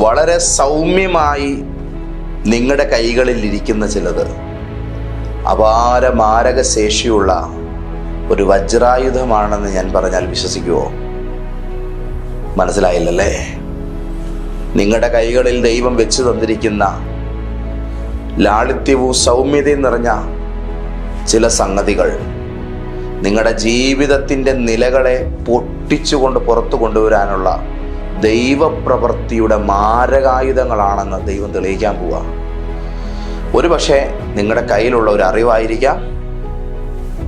വളരെ സൗമ്യമായി നിങ്ങളുടെ കൈകളിൽ ഇരിക്കുന്ന ചിലത്. അപാര മാരക ശേഷിയുള്ള ഒരു വജ്രായുധമാണെന്ന് ഞാൻ പറഞ്ഞാൽ വിശ്വസിക്കുമോ മനസ്സിലായില്ലല്ലേ? നിങ്ങളുടെ കൈകളിൽ ദൈവം വെച്ചു തന്നിരിക്കുന്ന ലാളിത്യവും സൗമ്യതയും നിറഞ്ഞ ചില സംഗതികൾ നിങ്ങളുടെ ജീവിതത്തിന്റെ നിലകളെ പൊട്ടിച്ചുകൊണ്ട് പുറത്തു കൊണ്ടുവരാനുള്ള ദൈവപ്രവൃത്തിയുടെ മാരകായുധങ്ങളാണെന്ന് ദൈവം തെളിയിക്കാൻ പോവുക ഒരു പക്ഷേ നിങ്ങളുടെ കയ്യിലുള്ള ഒരു അറിവായിരിക്കാം.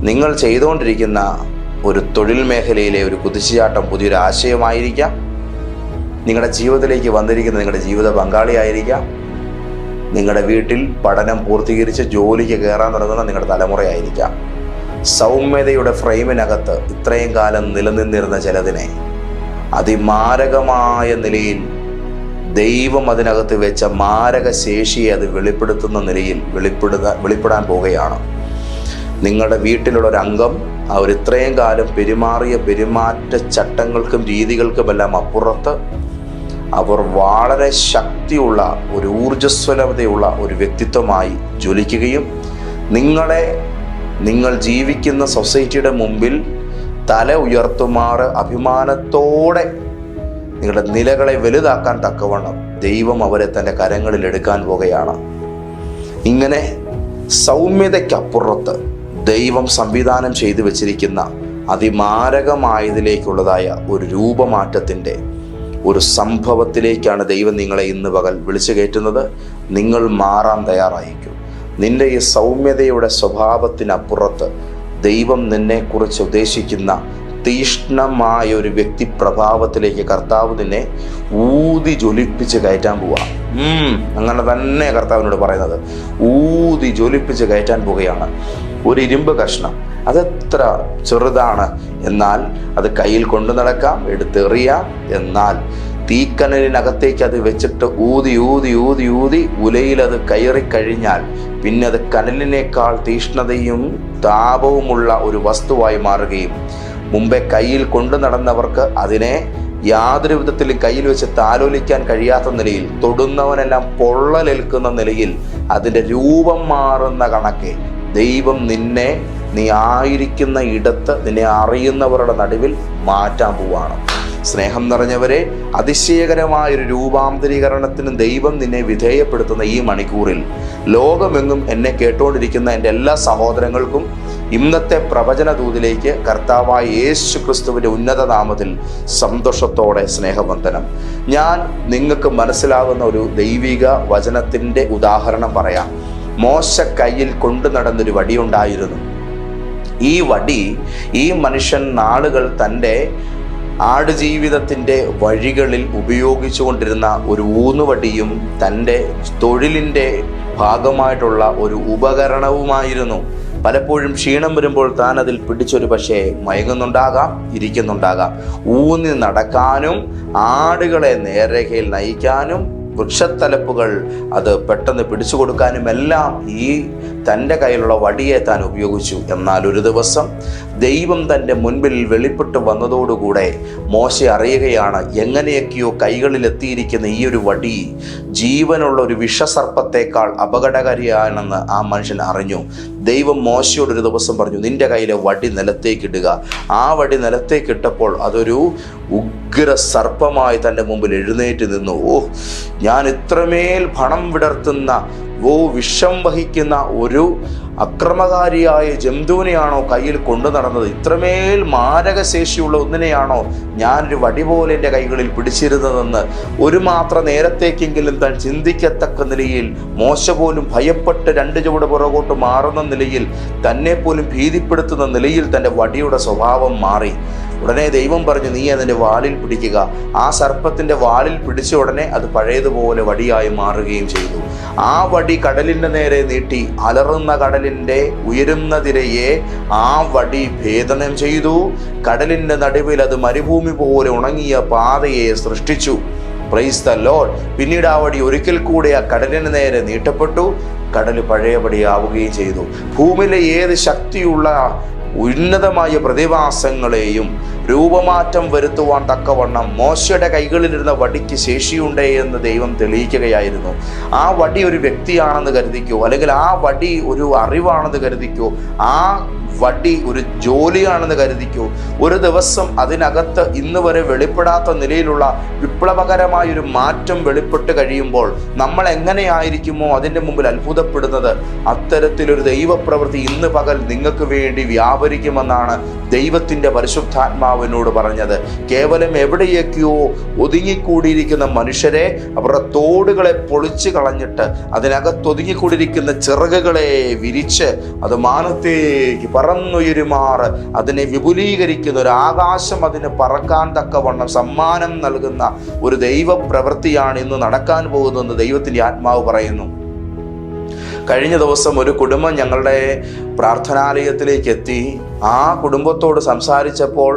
നിങ്ങൾ ചെയ്തുകൊണ്ടിരിക്കുന്ന ഒരു തൊഴിൽ മേഖലയിലെ ഒരു കുതിച്ചുചാട്ടം പുതിയൊരു ആശയമായിരിക്കാം. നിങ്ങളുടെ ജീവിതത്തിലേക്ക് വന്നിരിക്കുന്ന നിങ്ങളുടെ ജീവിത പങ്കാളിയായിരിക്കാം. നിങ്ങളുടെ വീട്ടിൽ പഠനം പൂർത്തീകരിച്ച് ജോലിക്ക് കയറാൻ തുടങ്ങുന്ന നിങ്ങളുടെ തലമുറയായിരിക്കാം. സൗമ്യതയുടെ ഫ്രെയിമിനകത്ത് ഇത്രയും കാലം നിലനിന്നിരുന്ന ചിലതിനെ അതിമാരകമായ നിലയിൽ ദൈവം അതിനകത്ത് വെച്ച മാരക ശേഷിയെ അത് വെളിപ്പെടുത്തുന്ന നിലയിൽ വെളിപ്പെടുക വെളിപ്പെടാൻ പോവുകയാണ്. നിങ്ങളുടെ വീട്ടിലുള്ള ഒരു അംഗം അവർ ഇത്രയും കാലം പെരുമാറിയ പെരുമാറ്റ ചട്ടങ്ങൾക്കും രീതികൾക്കുമെല്ലാം അപ്പുറത്ത് അവർ വളരെ ശക്തിയുള്ള ഒരു ഊർജസ്വലതയുള്ള ഒരു വ്യക്തിത്വമായി ജ്വലിക്കുകയും നിങ്ങളെ നിങ്ങൾ ജീവിക്കുന്ന സൊസൈറ്റിയുടെ മുമ്പിൽ തല ഉയർത്തുമാറ് അഭിമാനത്തോടെ നിങ്ങളുടെ നിലകളെ വലുതാക്കാൻ തക്കവണ്ണം ദൈവം അവരെ തന്റെ കരങ്ങളിൽ എടുക്കാൻ പോകുകയാണ് ഇങ്ങനെ സൗമ്യതയ്ക്കപ്പുറത്ത് ദൈവം സംവിധാനം ചെയ്തു വച്ചിരിക്കുന്ന അതിമാരകമായതിലേക്കുള്ളതായ ഒരു രൂപമാറ്റത്തിന്റെ ഒരു സംഭവത്തിലേക്കാണ് ദൈവം നിങ്ങളെ ഇന്ന് പകൽ വിളിച്ചു കയറ്റുന്നത്. നിങ്ങൾ മാറാൻ തയ്യാറായിരിക്കും. നിന്റെ ഈ സൗമ്യതയുടെ സ്വഭാവത്തിനപ്പുറത്ത് ദൈവം നിന്നെക്കുറിച്ച് ഉദ്ദേശിക്കുന്ന തീഷ്ണമായ ഒരു വ്യക്തി പ്രഭാവത്തിലേക്ക് കർത്താവ് നിന്നെ ഊതി ജ്വലിപ്പിച്ച് കയറ്റാൻ പോവാ. അങ്ങനെ തന്നെ കർത്താവിനോട് പറയുന്നത്. ഊതി ജ്വലിപ്പിച്ച് കയറ്റാൻ പോവുകയാണ്. ഒരു ഇരുമ്പ് കഷ്ണം. അതെത്ര ചെറുതാണ്? എന്നാൽ അത് കയ്യിൽ കൊണ്ടു നടക്കാം എടുത്തെറിയാം. എന്നാൽ തീക്കനലിനകത്തേക്ക് അത് വെച്ചിട്ട് ഊതി ഊതി ഊതി ഊതി ഉലയിൽ അത് കയറി കഴിഞ്ഞാൽ പിന്നെ അത് കനലിനേക്കാൾ തീഷ്ണതയും താപവുമുള്ള ഒരു വസ്തുവായി മാറുകയും മുമ്പേ കയ്യിൽ കൊണ്ടു നടന്നവർക്ക് അതിനെ യാതൊരു വിധത്തിലും കയ്യിൽ വെച്ച് താലോലിക്കാൻ കഴിയാത്ത നിലയിൽ തൊടുന്നവനെല്ലാം പൊള്ളലേൽക്കുന്ന നിലയിൽ അതിന്റെ രൂപം മാറുന്ന കണക്കെ ദൈവം നിന്നെ നീ ആയിരിക്കുന്ന ഇടത്ത് നിന്നെ അറിയുന്നവരുടെ നടുവിൽ മാറ്റാൻ പോവാണ്. സ്നേഹം നിറഞ്ഞവരെ അതിശയകരമായൊരു രൂപാന്തരീകരണത്തിന് ദൈവം നിന്നെ വിധേയപ്പെടുത്തുന്ന ഈ മണിക്കൂറിൽ ലോകമെങ്ങും എന്നെ കേട്ടുകൊണ്ടിരിക്കുന്ന എന്റെ എല്ലാ സഹോദരങ്ങൾക്കും ഇന്നത്തെ പ്രവചന ദൂതിലേക്ക് കർത്താവായ യേശു ക്രിസ്തുവിന്റെ ഉന്നത നാമത്തിൽ സന്തോഷത്തോടെ സ്നേഹവന്ദനം. ഞാൻ നിങ്ങൾക്ക് മനസ്സിലാകുന്ന ഒരു ദൈവിക വചനത്തിന്റെ ഉദാഹരണം പറയാം. മോശ കയ്യിൽ കൊണ്ടു നടന്നൊരു വടിയുണ്ടായിരുന്നു ഈ വടി ഈ മനുഷ്യൻ നാളുകൾ തന്റെ ആടുജീവിതത്തിന്റെ വഴികളിൽ ഉപയോഗിച്ചുകൊണ്ടിരുന്ന ഒരു ഊന്നുവടിയും തന്റെ തൊഴിലിന്റെ ഭാഗമായിട്ടുള്ള ഒരു ഉപകരണവുമായിരുന്നു. പലപ്പോഴും ക്ഷീണം വരുമ്പോൾ താൻ അതിൽ പിടിച്ചൊരു പക്ഷേ മയങ്ങുന്നുണ്ടാകാം ഇരിക്കുന്നുണ്ടാകാം. ഊന്നി നടക്കാനും ആടുകളെ നേരേഖയിൽ നയിക്കാനും വൃക്ഷത്തലപ്പുകൾ അത് പെട്ടെന്ന് പിടിച്ചു കൊടുക്കാനും എല്ലാം ഈ തന്റെ കയ്യിലുള്ള വടിയെ താൻ ഉപയോഗിച്ചു. എന്നാൽ ഒരു ദിവസം ദൈവം തന്റെ മുൻപിൽ വെളിപ്പെട്ട് വന്നതോടുകൂടെ മോശ അറിയുകയാണ് എങ്ങനെയൊക്കെയോ കൈകളിലെത്തിയിരിക്കുന്ന ഈ ഒരു വടി ജീവനുള്ള ഒരു വിഷസർപ്പത്തേക്കാൾ അപകടകാരിയാണെന്ന് ആ മനുഷ്യൻ അറിഞ്ഞു. ദൈവം മോശയോട് ഒരു ദിവസം പറഞ്ഞു നിന്റെ കയ്യിലെ വടി നിലത്തേക്കിടുക ആ വടി നിലത്തേക്കിട്ടപ്പോൾ അതൊരു ഉഗ്ര സർപ്പമായി തന്റെ മുമ്പിൽ എഴുന്നേറ്റ് നിന്നു. ഓ ഞാൻ ഇത്രമേൽ പണം വിടർത്തുന്ന ഓ വിഷം വഹിക്കുന്ന ഒരു അക്രമകാരിയായ ജന്തുവിനെയാണോ കയ്യിൽ കൊണ്ടു നടന്നത്? ഇത്രമേൽ മാരകശേഷിയുള്ള ഒന്നിനെയാണോ ഞാനൊരു വടി പോലെ എന്റെ കൈകളിൽ പിടിച്ചിരുന്നതെന്ന്? ഒരു മാത്ര നേരത്തേക്കെങ്കിലും താൻ ചിന്തിക്കത്തക്ക നിലയിൽ മോശ പോലും ഭയപ്പെട്ട് രണ്ട് ചുവട് പുറകോട്ട് മാറുന്ന നിലയിൽ തന്നെ പോലും ഭീതിപ്പെടുത്തുന്ന നിലയിൽ തന്റെ വടിയുടെ സ്വഭാവം മാറി. ഉടനെ ദൈവം പറഞ്ഞു നീ അതിന്റെ വാളിൽ പിടിക്കുക. ആ സർപ്പത്തിന്റെ വാളിൽ പിടിച്ച ഉടനെ അത് പഴയതുപോലെ വടിയായി മാറുകയും ചെയ്തു. ആ വടി കടലിന്റെ നേരെ നീട്ടി അലറുന്ന കടലിന്റെ ഉയരുന്ന തിരയെ ആ വടി ഭേദനം ചെയ്തു. കടലിന്റെ നടുവിൽ അത് മരുഭൂമി പോലെ ഉണങ്ങിയ പാതയെ സൃഷ്ടിച്ചു. പ്രൈസ് ദ ലോഡ് പിന്നീട് ആ വടി ഒരിക്കൽ കൂടെ ആ കടലിന് നേരെ നീട്ടപ്പെട്ടു. കടൽ പഴയപടിയാവുകയും ചെയ്തു. ഭൂമിയിലെ ഏത് ശക്തിയുള്ള ഉന്നതമായ പ്രതിഭാസങ്ങളെയും രൂപമാറ്റം വരുത്തുവാൻ തക്കവണ്ണം മോശയുടെ കൈകളിലിരുന്ന വടിക്ക് ശേഷിയുണ്ടേ എന്ന് ദൈവം തെളിയിക്കുകയായിരുന്നു. ആ വടി ഒരു വ്യക്തിയാണെന്ന് കരുതിക്കോ? അല്ലെങ്കിൽ ആ വടി ഒരു അറിവാണെന്ന് കരുതിക്കോ? ആ വടി ഒരു ജോലിയാണെന്ന് കരുതിക്കൂ? ഒരു ദിവസം അതിനകത്ത് ഇന്ന് വരെ വെളിപ്പെടാത്ത നിലയിലുള്ള വിപ്ലവകരമായ ഒരു മാറ്റം വെളിപ്പെട്ട് കഴിയുമ്പോൾ നമ്മൾ എങ്ങനെയായിരിക്കുമോ അതിന്റെ മുമ്പിൽ അത്ഭുതപ്പെടുന്നത്? അത്തരത്തിലൊരു ദൈവപ്രവൃത്തി ഇന്ന് പകൽ നിങ്ങൾക്ക് വേണ്ടി വ്യാപരിക്കുമെന്നാണ് ദൈവത്തിന്റെ പരിശുദ്ധാത്മാവിനോട് പറഞ്ഞത്. കേവലം എവിടെയൊക്കെയോ ഒതുങ്ങിക്കൂടിയിരിക്കുന്ന മനുഷ്യരെ അവരുടെ തോടുകളെ പൊളിച്ചു കളഞ്ഞിട്ട് അതിനകത്ത് ഒതുങ്ങിക്കൂടിയിരിക്കുന്ന ചിറകുകളെ വിരിച്ച് അത് മാനത്തേക്ക് പറന്നുയരുമാറ്. അതിനെ വിപുലീകരിക്കുന്ന ഒരു ആകാശം അതിന് പറക്കാൻ തക്കവണ്ണം സമ്മാനം നൽകുന്ന ഒരു ദൈവ പ്രവൃത്തിയാണ് ഇന്ന് നടക്കാൻ പോകുന്നതെന്ന് ദൈവത്തിന്റെ ആത്മാവ് പറയുന്നു. കഴിഞ്ഞ ദിവസം ഒരു കുടുംബം ഞങ്ങളുടെ പ്രാർത്ഥനാലയത്തിലേക്ക് എത്തി. ആ കുടുംബത്തോട് സംസാരിച്ചപ്പോൾ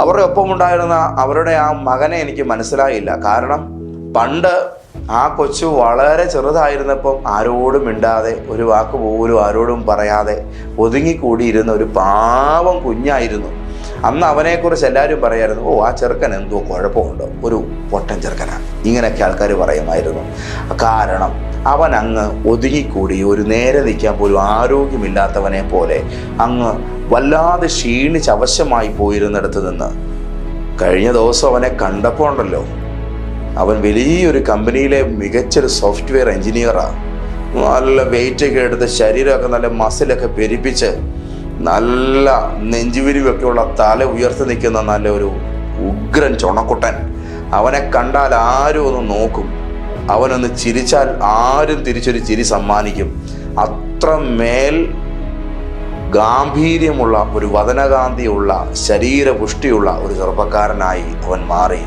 അവരുടെ ഒപ്പം ഉണ്ടായിരുന്ന അവരുടെ ആ മകനെ എനിക്ക് മനസ്സിലായില്ല. കാരണം പണ്ട് ആ കൊച്ചു വളരെ ചെറുതായിരുന്നപ്പം ആരോടും മിണ്ടാതെ ഒരു വാക്ക് പോലും ആരോടും പറയാതെ ഒതുങ്ങിക്കൂടിയിരുന്ന ഒരു പാവം കുഞ്ഞായിരുന്നു. അന്ന് അവനെക്കുറിച്ച് എല്ലാവരും പറയായിരുന്നു ഓ ആ ചെറുക്കൻ എന്തോ കുഴപ്പമുണ്ടോ? ഒരു പൊട്ടൻ ചെറുക്കനാണ് ഇങ്ങനെയൊക്കെ ആൾക്കാർ പറയുമായിരുന്നു. കാരണം അവൻ അങ്ങ് ഒതുങ്ങിക്കൂടി ഒരു നേരെ നിൽക്കാൻ പോലും ആരോഗ്യമില്ലാത്തവനെ പോലെ അങ്ങ് വല്ലാതെ ക്ഷീണിച്ച് അവശമായി പോയിരുന്നിടത്ത് നിന്ന്. കഴിഞ്ഞ ദിവസം അവനെ കണ്ടപ്പോൾ ഉണ്ടല്ലോ അവൻ വലിയൊരു കമ്പനിയിലെ മികച്ചൊരു സോഫ്റ്റ്വെയർ എഞ്ചിനീയറാണ് നല്ല വെയിറ്റൊക്കെ എടുത്ത് ശരീരമൊക്കെ നല്ല മസിലൊക്കെ പെരിപ്പിച്ച് നല്ല നെഞ്ചുവിരിവൊക്കെ ഉള്ള തല ഉയർത്തി നിൽക്കുന്ന നല്ലൊരു ഉഗ്രൻ ചുണക്കുട്ടൻ. അവനെ കണ്ടാൽ ആരും ഒന്ന് നോക്കും. അവനൊന്ന് ചിരിച്ചാൽ ആരും തിരിച്ചൊരു ചിരി സമ്മാനിക്കും. അത്ര മേൽ ഗാംഭീര്യമുള്ള ഒരു വദനകാന്തിയുള്ള ശരീരപുഷ്ടിയുള്ള ഒരു ചെറുപ്പക്കാരനായി അവൻ മാറി.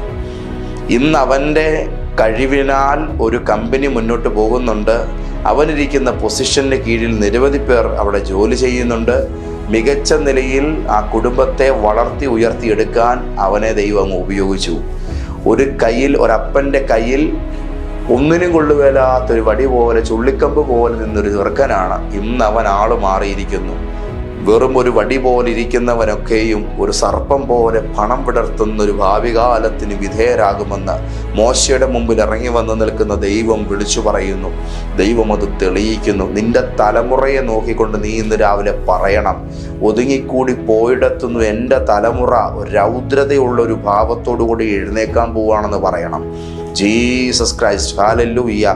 ഇന്ന് അവന്റെ കഴിവിനാൽ ഒരു കമ്പനി മുന്നോട്ട് പോകുന്നുണ്ട്. അവനിരിക്കുന്ന പൊസിഷന് കീഴിൽ നിരവധി പേർ അവിടെ ജോലി ചെയ്യുന്നുണ്ട്. മികച്ച നിലയിൽ ആ കുടുംബത്തെ വളർത്തി ഉയർത്തിയെടുക്കാൻ അവനെ ദൈവം ഉപയോഗിച്ചു. ഒരു കയ്യിൽ ഒരപ്പന്റെ കയ്യിൽ ഒന്നിനും കൊള്ളുകയില്ലാത്തൊരു വടി പോലെ ചുള്ളിക്കമ്പ് പോലെ നിന്നൊരു ചെറുക്കനാണ്. ഇന്ന് അവൻ ആൾ മാറിയിരിക്കുന്നു. വെറും ഒരു വടി പോലെ ഇരിക്കുന്നവനൊക്കെയും ഒരു സർപ്പം പോലെ പണം വിടർത്തുന്ന ഒരു ഭാവി കാലത്തിന് വിധേയരാകുമെന്ന് മോശയുടെ മുമ്പിൽ ഇറങ്ങി വന്നു നിൽക്കുന്ന ദൈവം വിളിച്ചു പറയുന്നു. ദൈവം അത് തെളിയിക്കുന്നു. നിന്റെ തലമുറയെ നോക്കിക്കൊണ്ട് നീ ഇന്ന് രാവിലെ പറയണം. ഒതുങ്ങിക്കൂടി പോയിടത്തുനിന്ന് എന്റെ തലമുറ. രൗദ്രതയുള്ള ഒരു ഭാവത്തോടു കൂടി എഴുന്നേക്കാൻ പോവുകയാണെന്ന് പറയണം. Jesus Christ. ഹാലല്ലൂയ്യ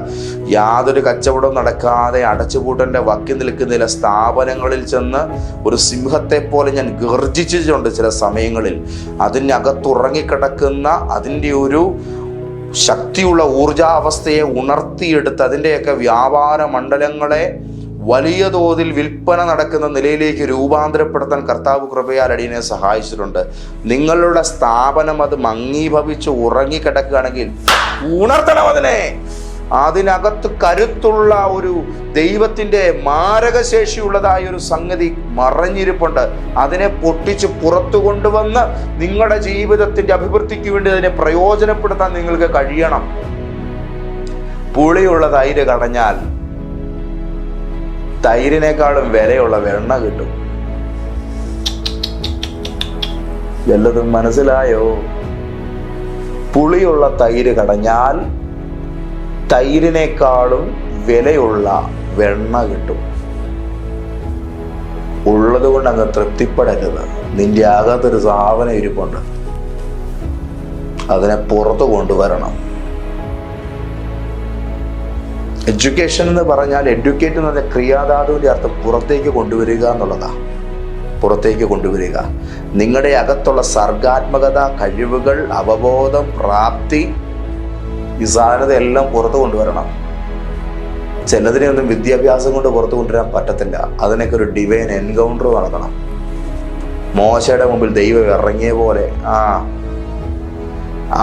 യാതൊരു കച്ചവടവും നടക്കാതെ അടച്ചുപൂട്ടന്റെ വക്കി നിൽക്കുന്ന ചില സ്ഥാപനങ്ങളിൽ ചെന്ന് ഒരു സിംഹത്തെ പോലെ ഞാൻ ഗർജിച്ചിട്ടുണ്ട് ചില സമയങ്ങളിൽ അതിനകത്തുറങ്ങിക്കിടക്കുന്ന അതിന്റെ ഒരു ശക്തിയുള്ള ഊർജാവസ്ഥയെ ഉണർത്തിയെടുത്ത് അതിന്റെയൊക്കെ വ്യാപാര മണ്ഡലങ്ങളെ വലിയ തോതിൽ വിൽപ്പന നടക്കുന്ന നിലയിലേക്ക് രൂപാന്തരപ്പെടുത്താൻ കർത്താവ് കൃപയാൽ അടിയനെ സഹായിച്ചിട്ടുണ്ട്. നിങ്ങളുടെ സ്ഥാപനം അത് മങ്ങീഭവിച്ച് ഉറങ്ങിക്കിടക്കുകയാണെങ്കിൽ ഉണർത്തണം അതിനെ. അതിനകത്ത് കരുത്തുള്ള ഒരു ദൈവത്തിന്റെ മാരകശേഷിയുള്ളതായ ഒരു സംഗതി മറഞ്ഞിരിപ്പുണ്ട്. അതിനെ പൊട്ടിച്ച് പുറത്തു കൊണ്ടുവന്ന് നിങ്ങളുടെ ജീവിതത്തിന്റെ അഭിവൃദ്ധിക്ക് വേണ്ടി അതിനെ പ്രയോജനപ്പെടുത്താൻ നിങ്ങൾക്ക് കഴിയണം. പുളിയുള്ള തൈര് കടഞ്ഞാൽ തൈരിനേക്കാളും വിലയുള്ള വെണ്ണ കിട്ടും. വല്ലതും മനസ്സിലായോ? പുളിയുള്ള തൈര് കടഞ്ഞാൽ തൈരിനേക്കാളും വിലയുള്ള വെണ്ണ കിട്ടും. ഉള്ളത് കൊണ്ട് അങ്ങ് തൃപ്തിപ്പെടരുത്. നിന്റെ അകത്തൊരു സാധനം ഇരിപ്പുണ്ട്. അതിനെ പുറത്തു കൊണ്ടുവരണം. എഡ്യൂക്കേഷൻ എന്ന് പറഞ്ഞാൽ എഡ്യൂക്കേറ്റ് എന്ന് പറഞ്ഞാൽ ക്രിയാധാതുവിന്റെ അർത്ഥം പുറത്തേക്ക് കൊണ്ടുവരിക എന്നുള്ളതാണ് പുറത്തേക്ക് കൊണ്ടുവരിക. നിങ്ങളുടെ അകത്തുള്ള സർഗാത്മകത കഴിവുകൾ അവബോധം പ്രാപ്തി ഈ സാധനത എല്ലാം പുറത്തു കൊണ്ടുവരണം. ചിലതിനെ ഒന്നും വിദ്യാഭ്യാസം കൊണ്ട് പുറത്തു കൊണ്ടുവരാൻ പറ്റത്തില്ല. അതിനൊക്കെ ഒരു ഡിവൈൻ എൻകൗണ്ടർ നടക്കണം. മോശയുടെ മുമ്പിൽ ദൈവം ഇറങ്ങിയ പോലെ. ആ.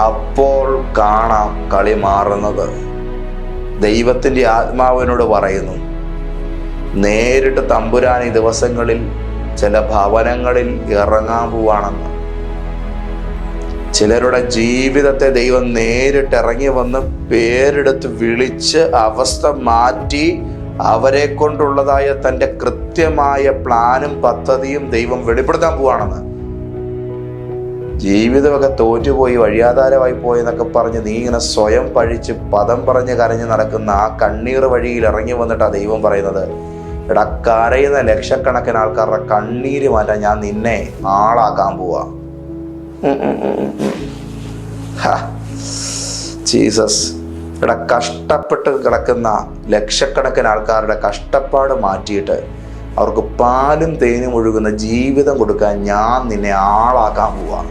അപ്പോൾ കാണാം കളി മാറുന്നത്. ദൈവത്തിന്റെ ആത്മാവിനോട് പറയുന്നു. നേരിട്ട് തമ്പുരാൻ ഈ ദിവസങ്ങളിൽ ചില ഭവനങ്ങളിൽ ഇറങ്ങാൻ പോവാണെന്ന്. ചിലരുടെ ജീവിതത്തെ ദൈവം നേരിട്ട് ഇറങ്ങി വന്ന് പേരെടുത്ത് വിളിച്ച് അവസ്ഥ മാറ്റി അവരെ കൊണ്ടുള്ളതായ തന്റെ കൃത്യമായ പ്ലാനും പദ്ധതിയും ദൈവം വെളിപ്പെടുത്താൻ പോവാണെന്ന്. ജീവിതമൊക്കെ തോറ്റുപോയി വഴിയാധാരമായി പോയി എന്നൊക്കെ പറഞ്ഞ് നീ ഇങ്ങനെ സ്വയം പഴിച്ച് പദം പറഞ്ഞ് കരഞ്ഞ് നടക്കുന്ന ആ കണ്ണീർ വഴിയിൽ ഇറങ്ങി വന്നിട്ടാ ദൈവം പറയുന്നത്. എടാ കരയുന്ന ലക്ഷക്കണക്കിന് ആൾക്കാരുടെ കണ്ണീര് മാറ്റാൻ ഞാൻ നിന്നെ ആളാക്കാൻ പോവാ. ജീസസ്. ഇവിടെ കഷ്ടപ്പെട്ട് കിടക്കുന്ന ലക്ഷക്കണക്കിന് ആൾക്കാരുടെ കഷ്ടപ്പാട് മാറ്റിയിട്ട് അവർക്ക് പാലും തേനും ഒഴുകുന്ന ജീവിതം കൊടുക്കാൻ ഞാൻ നിന്നെ ആളാക്കാൻ പോവാ.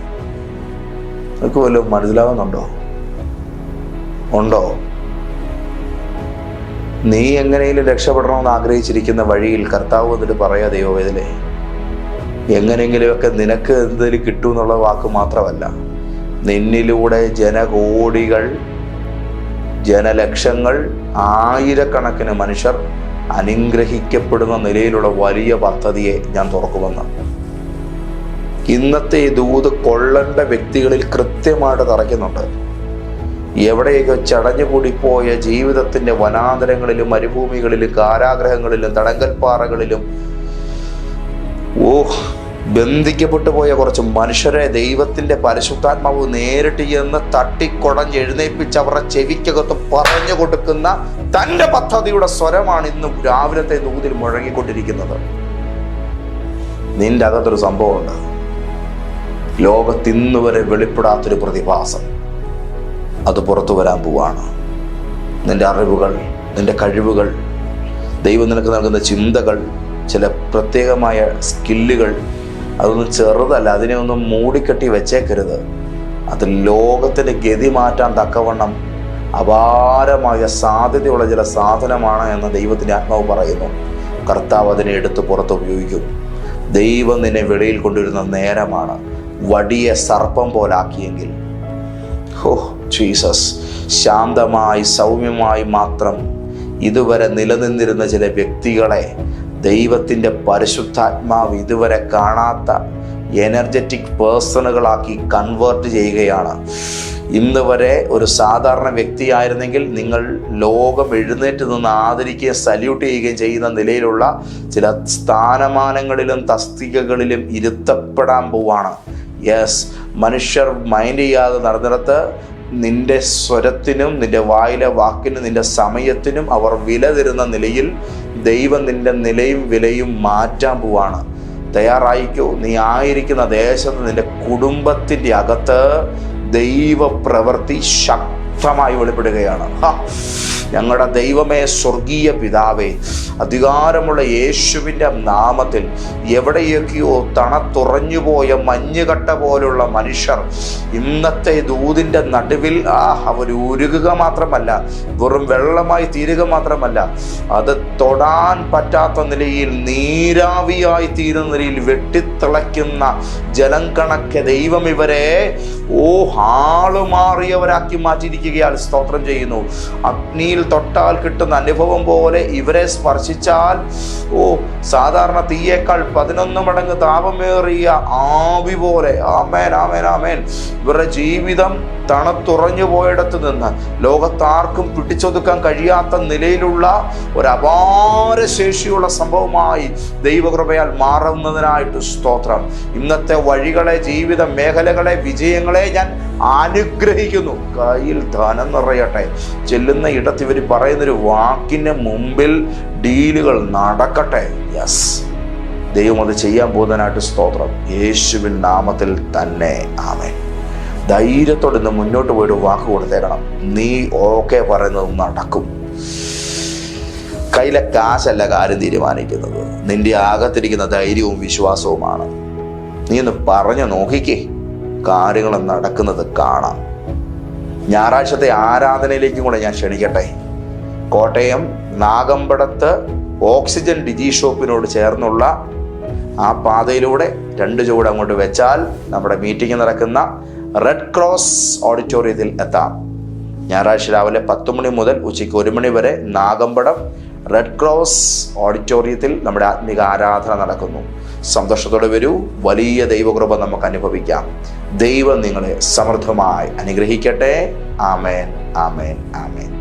നിനക്ക് വല്ലതും മനസ്സിലാവുന്നുണ്ടോ? ഉണ്ടോ? നീ എങ്ങനെയും രക്ഷപ്പെടണമെന്ന് ആഗ്രഹിച്ചിരിക്കുന്ന വഴിയിൽ കർത്താവ് വന്നിട്ട് പറയാ ദൈവവേദനെ. എങ്ങനെയെങ്കിലുമൊക്കെ നിനക്ക് എന്തെങ്കിലും കിട്ടും എന്നുള്ള വാക്ക് മാത്രമല്ല നിന്നിലൂടെ ജനകോടികൾ ജനലക്ഷങ്ങൾ ആയിരക്കണക്കിന് മനുഷ്യർ അനുഗ്രഹിക്കപ്പെടുന്ന നിലയിലുള്ള വലിയ പദ്ധതിയെ ഞാൻ തുറക്കുമെന്ന്. ഇന്നത്തെ ഈ ദൂത് കൊള്ളേണ്ട വ്യക്തികളിൽ കൃത്യമായിട്ട് തറയ്ക്കുന്നുണ്ട്. എവിടെയൊക്കെ ചടഞ്ഞുകൂടിപ്പോയ ജീവിതത്തിന്റെ വനാന്തരങ്ങളിലും മരുഭൂമികളിലും കാരാഗ്രഹങ്ങളിലും തടങ്കൽപ്പാറകളിലും ഓ ബന്ധിക്കപ്പെട്ടു പോയ കുറച്ച് മനുഷ്യരെ ദൈവത്തിന്റെ പരിശുദ്ധാത്മാവ് നേരിട്ട് ചെന്ന് തട്ടിക്കൊടഞ്ഞ് എഴുന്നേൽപ്പിച്ച് അവരുടെ ചെവിക്കകത്ത് പറഞ്ഞു കൊടുക്കുന്ന തന്റെ പദ്ധതിയുടെ സ്വരമാണ് ഇന്ന് രാവിലത്തെ ദൂതിൽ മുഴങ്ങിക്കൊണ്ടിരിക്കുന്നത്. നിന്റെ അകത്തൊരു സംഭവമുണ്ട്. ലോകത്തിന്ന് വരെ വെളിപ്പെടാത്തൊരു പ്രതിഭാസം. അത് പുറത്തു വരാൻ പോവാണ്. നിന്റെ അറിവുകൾ നിന്റെ കഴിവുകൾ ദൈവം നിനക്ക് നൽകുന്ന ചിന്തകൾ ചില പ്രത്യേകമായ സ്കില്ലുകൾ അതൊന്നും ചെറുതല്ല അതിനെ ഒന്നും മൂടിക്കെട്ടി വെച്ചേക്കരുത്. അത് ലോകത്തിന്റെ ഗതി മാറ്റാൻ തക്കവണ്ണം അപാരമായ സാധ്യതയുള്ള ചില സാധനമാണ് എന്ന് ദൈവത്തിന്റെ ആത്മാവ് പറയുന്നു. കർത്താവ് അതിനെ എടുത്ത് പുറത്ത് ഉപയോഗിക്കും. ദൈവം നിന്നെ വെളിയിൽ കൊണ്ടുവരുന്ന നേരമാണ്. വടിയെ സർപ്പം പോലാക്കിയെങ്കിൽ. ഹോ ജീസസ് ശാന്തമായി സൗമ്യമായി മാത്രം ഇതുവരെ നിലനിന്നിരുന്ന ചില വ്യക്തികളെ ദൈവത്തിന്റെ പരിശുദ്ധാത്മാവ് ഇതുവരെ കാണാത്ത എനർജറ്റിക് പേഴ്സണുകളാക്കി കൺവേർട്ട് ചെയ്യുകയാണ്. ഇന്ന് വരെ ഒരു സാധാരണ വ്യക്തിയായിരുന്നെങ്കിൽ നിങ്ങൾ ലോകം എഴുന്നേറ്റ് നിന്ന് ആദരിക്കുകയും സല്യൂട്ട് ചെയ്യുകയും ചെയ്യുന്ന നിലയിലുള്ള ചില സ്ഥാനമാനങ്ങളിലും തസ്തികകളിലും ഇരുത്തപ്പെടാൻ പോവാണ്. യെസ് മനുഷ്യർ മൈൻഡ് ചെയ്യാതെ നടന്നിടത്ത് നിന്റെ സ്വരത്തിനും നിന്റെ വായിലെ വാക്കിനും നിന്റെ സമയത്തിനും അവർ വില തരുന്ന നിലയിൽ ദൈവം നിന്റെ നിലയും വിലയും മാറ്റാൻ പോവാണ്. തയ്യാറായിക്കോ? നീ ആയിരിക്കുന്ന ദേശത്ത് നിന്റെ കുടുംബത്തിന്റെ അകത്ത് ദൈവ പ്രവൃത്തി ശക്തമായി വെളിപ്പെടുകയാണ്. ഞങ്ങളുടെ ദൈവമേ സ്വർഗീയ പിതാവേ അധികാരമുള്ള യേശുവിന്റെ നാമത്തിൽ എവിടെയൊക്കെയോ തണുത്തുറഞ്ഞുപോയ മഞ്ഞുകട്ട പോലുള്ള മനുഷ്യർ ഇന്നത്തെ ദൂതിന്റെ നടുവിൽ ആ അവർ ഉരുകുക മാത്രമല്ല വെറും വെള്ളമായി തീരുക മാത്രമല്ല അത് തൊടാൻ പറ്റാത്ത നിലയിൽ നീരാവിയായി തീരുന്ന നിലയിൽ വെട്ടിത്തിളയ്ക്കുന്ന ജലം കണക്കെ ദൈവം ഇവരെ ഓ ആളുമാറിയവരാക്കി മാറ്റിയിരിക്കുകയാൽ സ്തോത്രം ചെയ്യുന്നു. അഗ്നിയിൽ തൊട്ടാൽ കിട്ടുന്ന അനുഭവം പോലെ ഇവരെ സ്പർശിച്ചാൽ ഓ സാധാരണ തീയേക്കാൾ പതിനൊന്ന് മടങ്ങ് താപമേറിയ ആവി പോലെ ആമേൻ ആമേൻ ആമേൻ ഇവരുടെ ജീവിതം തണുത്തുറഞ്ഞു പോയിടത്ത് നിന്ന് ലോകത്താർക്കും പിടിച്ചൊതുക്കാൻ കഴിയാത്ത നിലയിലുള്ള ഒരു അപാര ശേഷിയുള്ള സംഭവമായി ദൈവകൃപയാൽ മാറുന്നതിനായിട്ട് സ്തോത്രം. ഇന്നത്തെ വഴികളെ ജീവിത മേഖലകളെ വിജയങ്ങളെ ഞാൻ അനുഗ്രഹിക്കുന്നു. കയ്യിൽ ധനം നിറയട്ടെ. ചെല്ലുന്ന ഇടത്ത് ഇവർ പറയുന്നൊരു വാക്കിന് മുമ്പിൽ ഡീലുകൾ നടക്കട്ടെ? യെസ് ദൈവം അത് ചെയ്യാൻ പോകുന്നതിനായിട്ട് സ്തോത്രം. യേശുവിൻ നാമത്തിൽ തന്നെ. ആമേൻ. ധൈര്യത്തോടെ ഇന്ന് മുന്നോട്ട് പോയിട്ട് വാക്ക് കൊടുത്തേക്കണം. നീ ഓക്കെ പറയുന്നത് നടക്കും. കയ്യിലെ കാശല്ല കാര്യം തീരുമാനിക്കുന്നത്. നിന്റെ ആകത്തിരിക്കുന്ന ധൈര്യവും വിശ്വാസവുമാണ്. നീ ഒന്ന് പറഞ്ഞു നോക്കിക്കേ. കാര്യങ്ങൾ നടക്കുന്നത് കാണാം. ഞായറാഴ്ചത്തെ ആരാധനയിലേക്കും കൂടെ ഞാൻ ക്ഷണിക്കട്ടെ? കോട്ടയം നാഗമ്പടത്ത് ഓക്സിജൻ ഡിജി ഷോപ്പിനോട് ചേർന്നുള്ള ആ പാതയിലൂടെ രണ്ട് ചുവട് അങ്ങോട്ട് വെച്ചാൽ നമ്മുടെ മീറ്റിംഗ് നടക്കുന്ന റെഡ് ക്രോസ് ഓഡിറ്റോറിയത്തിൽ എത്താം. ഞായറാഴ്ച രാവിലെ പത്ത് മണി മുതൽ ഉച്ചയ്ക്ക് ഒരു മണി വരെ നാഗമ്പടം റെഡ് ക്രോസ് ഓഡിറ്റോറിയത്തിൽ നമ്മുടെ ആത്മിക ആരാധന നടക്കുന്നു. സന്തോഷത്തോടെ വരൂ. വലിയ ദൈവകൃപ നമുക്ക് അനുഭവിക്കാം. ദൈവം നിങ്ങളെ സമൃദ്ധമായി അനുഗ്രഹിക്കട്ടെ. ആമേൻ ആമേൻ ആമേൻ.